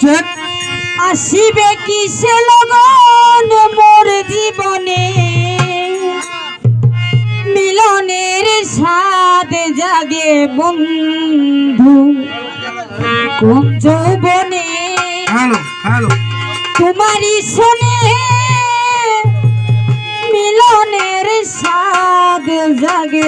Check আসিবে কিসে লগন মোর জীবনে? মিলনের স্বাদ জাগে বন্ধু যৌবনে? তোমারই শোনে মিলনের স্বাদ জাগে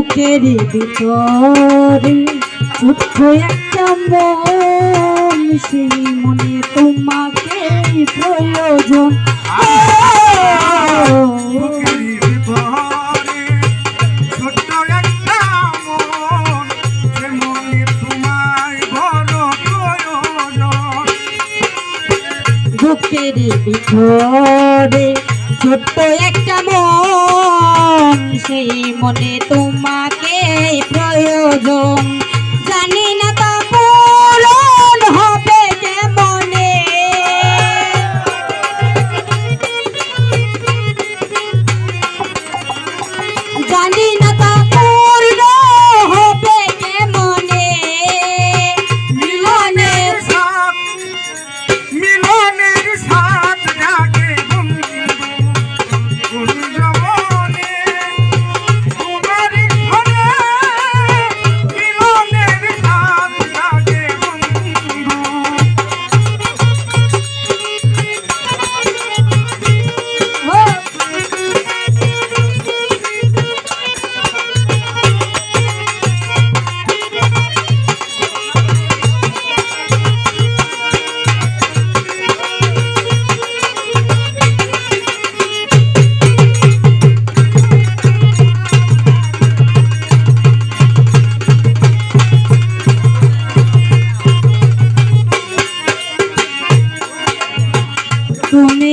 বুকের ভিতরে ছোট্ট একটা মন সেই মনে তোমাকে প্রয়োজন। বুকের ভিতরে ছোট্ট একটা মন, মনে মন সেই মনে তোমাকে প্রয়োজন। জানি না তা পূরণ হবে কেমনে। জানি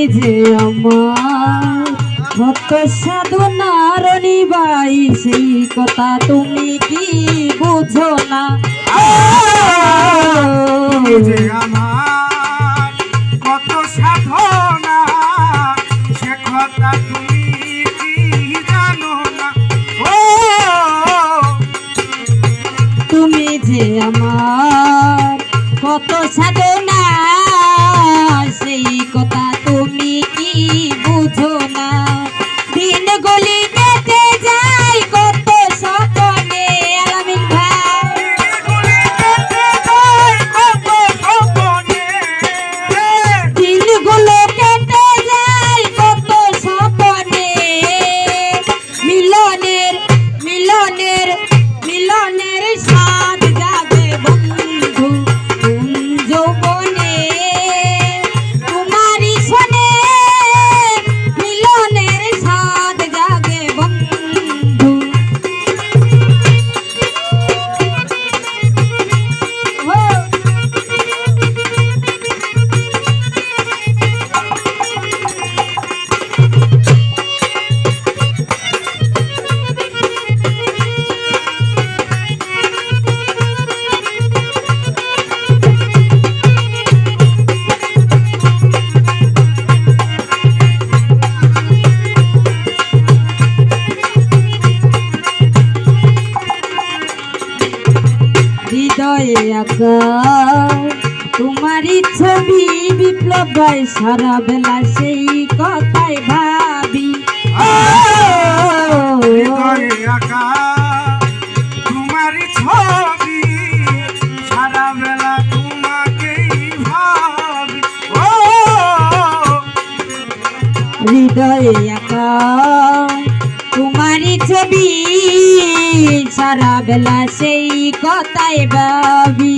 যে আমার ভক্ত সাধনার নিবাই সেই কথা তুমি কি বুঝো না? তুমি যে আমার কত সাধনা সে কথা তুমি কি জানো না? ও! তুমি যে আমার কত সাধনা আঁকা তোমারই ছবি বিপ্লব সারা বেলা সেই কথাই ভাবি। আঁকা তোমারই হৃদয়ে ছবি সারা বেলা সেই কথাই ভাবি।